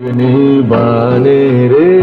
নিবানে রে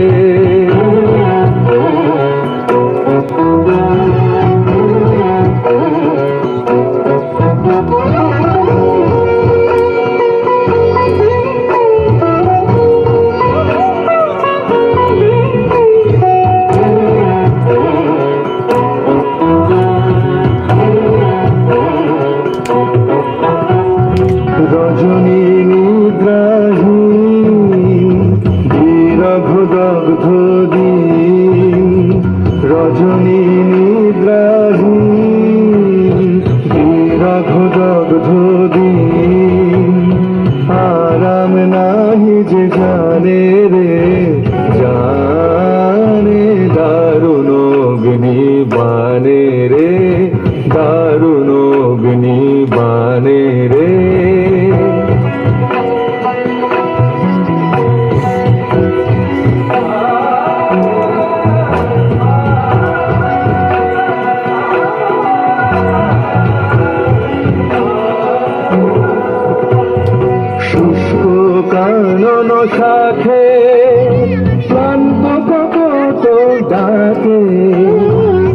দগ্ধ দিন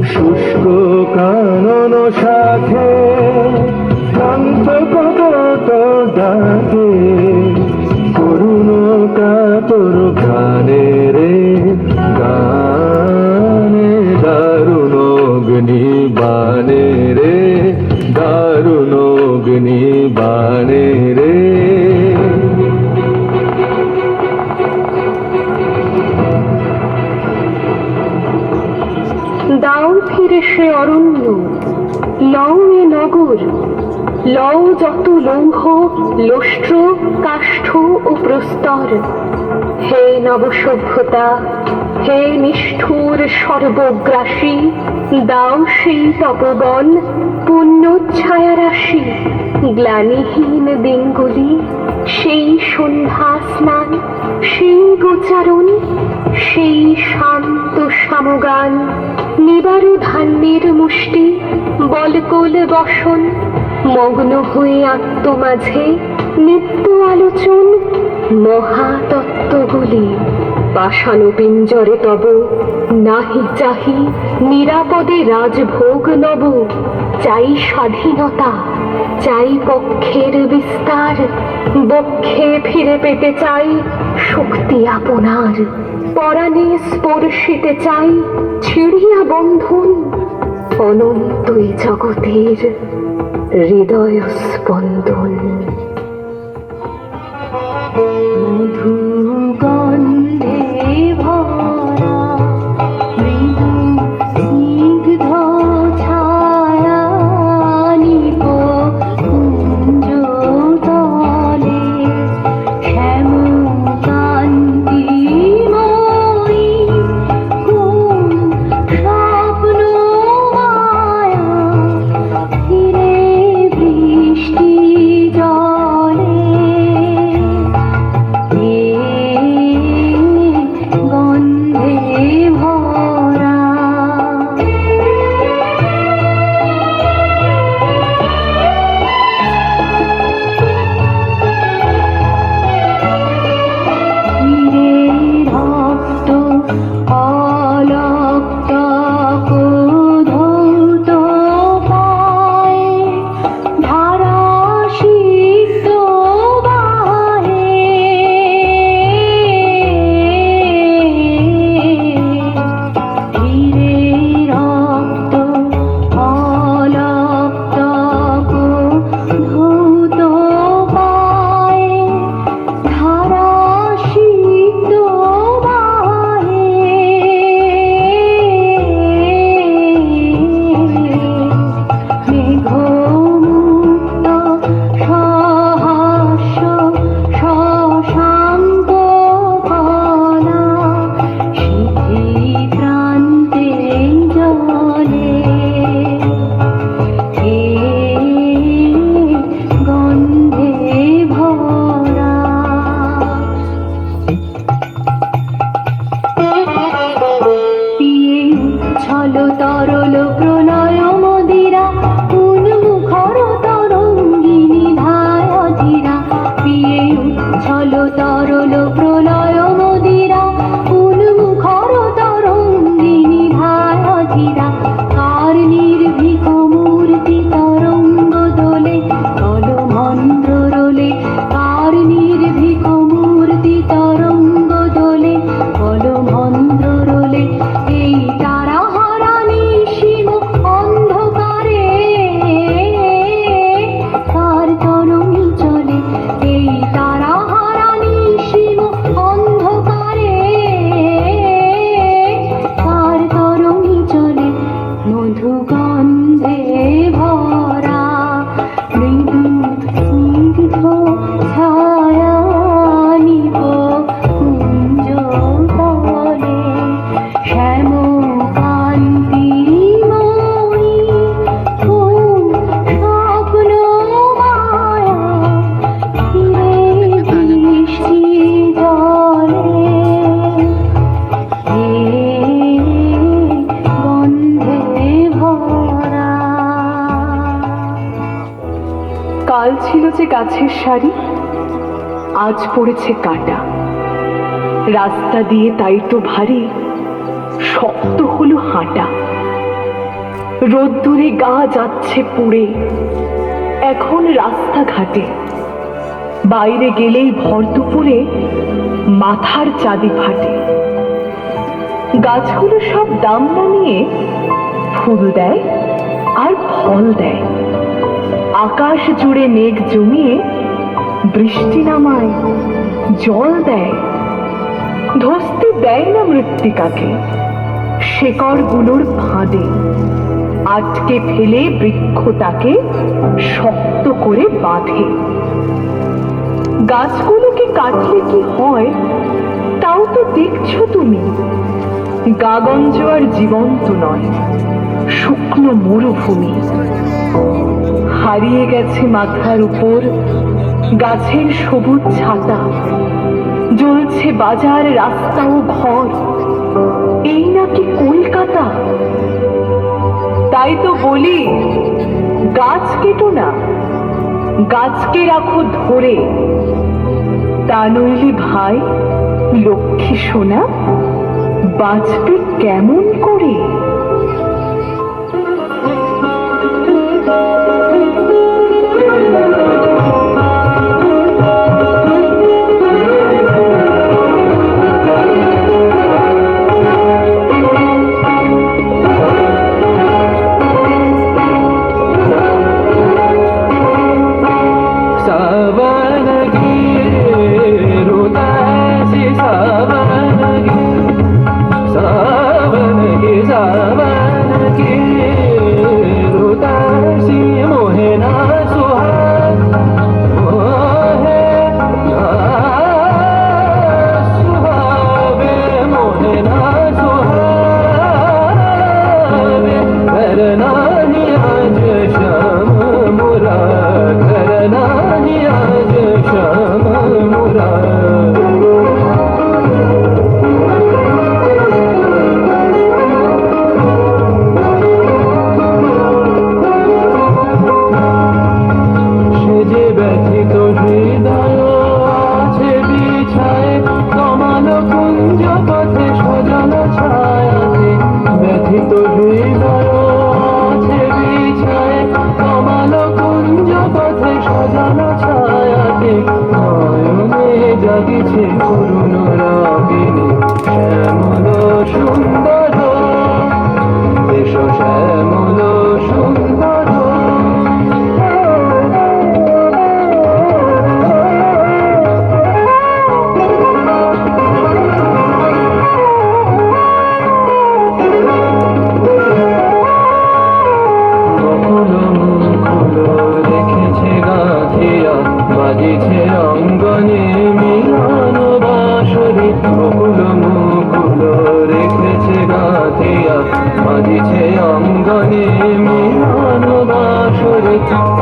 শুষ্ক কানন সাথে ক্লান্ত কপট ডাকে লোষ্ট্র কাষ্ঠ ও প্রস্তর। হে নবসভ্যতা, হে নিষ্ঠুর সর্বগ্রাসী, দাও সেই তপবন পুণ্য ছায়া রাশি গ্লানিহীন দিনগুলি, সেই সন্ধ্যা স্নান, সেই গোচারণ, সেই শান্ত সামগান, নিবার ধান্যের মুষ্টি, বলকোল বসন মগ্ন হয়ে আত্মমাঝে নিত্য আলোচন মহাতত্ত্বগুলি। পাষাণ পিঞ্জরে তব, নাহি চাহি নিরাপদে রাজভোগ নব। চাই স্বাধীনতা, চাই পক্ষের বিস্তার, বক্ষে ফিরে পেতে চাই শক্তি আপনার। পরাণে স্পর্শিতে চাই ছিড়িয়া বন্ধন, অনন্তই জগতের হৃদয় স্পন্দন దారులు దారులు গাছের সারি আজ পড়েছে কাটা। রাস্তা দিয়ে তাই তো ভারী, শক্ত হলো হাঁটা। রোদ্দুরে গা যাচ্ছে পুড়ে, এখন রাস্তাঘাটে। বাইরে গেলেই ভর দুপুরে মাথার চাঁদি ফাটে। গাছগুলো সব দাম না নিয়ে ফুল দেয় আর ফল দেয়। আকাশ জুড়ে মেঘ জমিয়ে বৃষ্টি নামায়, জল দেয়, ধস্তে দেয় না মৃত্তিকাকে। শেকড়গুলোর ফাঁদে আটকে ফেলে বৃক্ষ তাকে শক্ত করে বাঁধে। গাছগুলোকে কাটলে কি হয়, তাও তো দেখছ তুমি। গাগঞ্জ আর জীবন্ত নয়, শুকনো মরুভূমি। হারিয়ে গেছে মাথার উপর। গাছের সবুজ ছাতা, জ্বলছে বাজার রাস্তা ও ঘর। এই নাকি কলকাতা? তাই তো বলি, গাছ কেটো না, গাছকে রাখো ধরে। তা নইলে ভাই, লক্ষ্মী সোনা, বাঁচবে কেমন করে? জাগিছে করুণ Oh.